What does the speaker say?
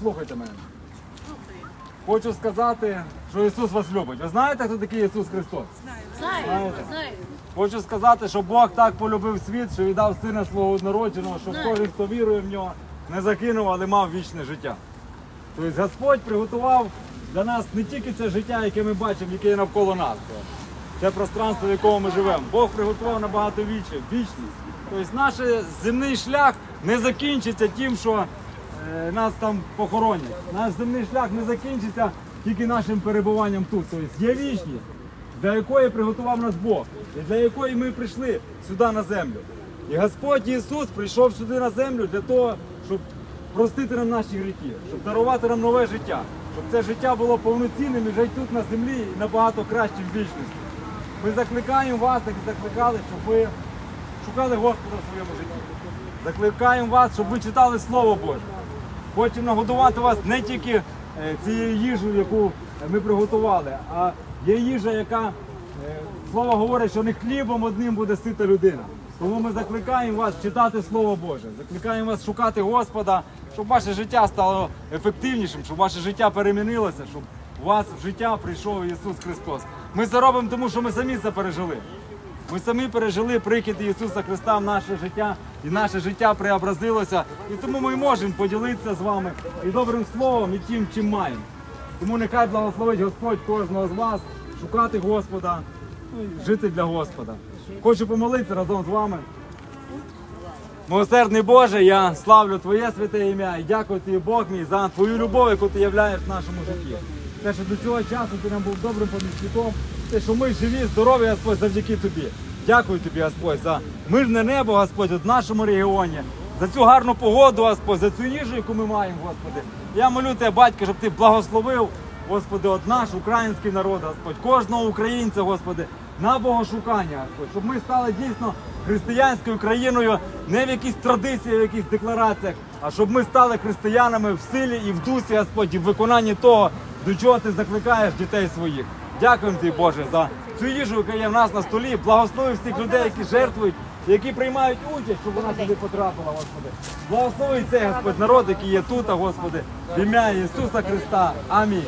Слухайте мене. Хочу сказати, що Ісус вас любить. Ви знаєте, хто такий Ісус Христос? Знаю, Знаєте? знаю. Хочу сказати, що Бог так полюбив світ, що віддав сина свого однородженого, щоб кожен, хто вірує в нього, не загинув, але мав вічне життя. Тобто Господь приготував для нас не тільки це життя, яке ми бачимо, яке є навколо нас. Це пространство, в якому ми живемо. Бог приготував набагато віче, вічність. Тобто наш земний шлях не закінчиться тим, що нас там похоронять. Наш земний шлях не закінчиться тільки нашим перебуванням тут. Тобто є вічність, для якої приготував нас Бог, і для якої ми прийшли сюди на землю. І Господь Ісус прийшов сюди на землю для того, щоб простити нам наші гріхи, щоб дарувати нам нове життя, щоб це життя було повноцінним і жити тут на землі і набагато краще в вічності. Ми закликаємо вас, як закликали, щоб ви шукали Господа в своєму житті. Закликаємо вас, щоб ви читали Слово Боже. Хочемо нагодувати вас не тільки е, цією їжею, яку ми приготували, а є їжа, яка е, слово говорить, що не хлібом одним буде сита людина. Тому ми закликаємо вас читати Слово Боже, закликаємо вас шукати Господа, щоб ваше життя стало ефективнішим, щоб ваше життя перемінилося, щоб у вас в життя прийшов Ісус Христос. Ми це робимо, тому що ми самі це пережили. Ми самі пережили прихід Ісуса Христа в наше життя, і наше життя преобразилося. І тому ми можемо поділитися з вами і добрим словом, і тим, чим маємо. Тому нехай благословить Господь кожного з вас шукати Господа, жити для Господа. Хочу помолитися разом з вами. Милосердний Боже, я славлю Твоє святе ім'я і дякую тобі, Бог мій, за Твою любов, яку ти являєш в нашому житті. Те, що до цього часу ти нам був добрим помічником, те, що ми живі, здорові, Господь, завдяки тобі. Дякую тобі, Господь, за мирне небо, Господь, в нашому регіоні, за цю гарну погоду, Господь, за цю їжу, яку ми маємо, Господи. Я молю тебе, батько, щоб ти благословив, Господи, от наш український народ, Господь, кожного українця, Господи, на богошукання, Господь, щоб ми стали дійсно християнською країною не в якісь традиції, в якісь деклараціях, а щоб ми стали християнами в силі і в дусі, Господь, і в виконанні того, до чого ти закликаєш дітей своїх. Дякуємо тобі, Боже, за цю їжу, яка є в нас на столі. Благослови всіх людей, які жертвують, які приймають участь, щоб вона сюди потрапила, Господи. Благослови цей Господь народ, який є тут, Господи, в ім'я Ісуса Христа. Амінь.